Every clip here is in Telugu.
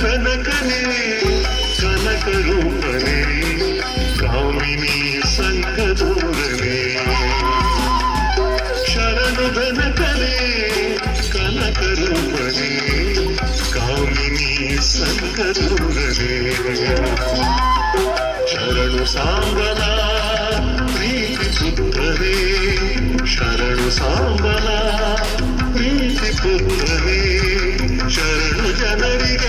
కనకనే కనక రూపనే కామిని సంగదూరనే శరణు వెనకనే కనక రూపనే కామిని సంగదూరనే శరణు సాంబల ప్రీతి పుత్రనే శరణు సాంబల ప్రీతి పుత్రనే శరణు జనరిగే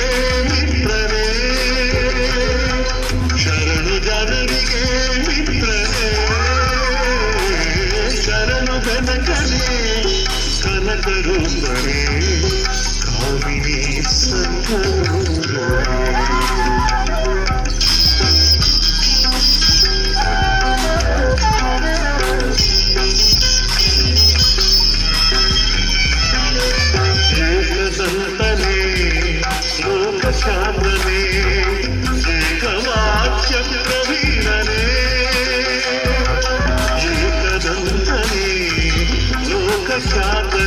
ಶರಣು ಕನಕನೇ ಕನಕ ರೂಪನೇ ಕಾಮಿನಿ ಸಂತ I'm Welcome.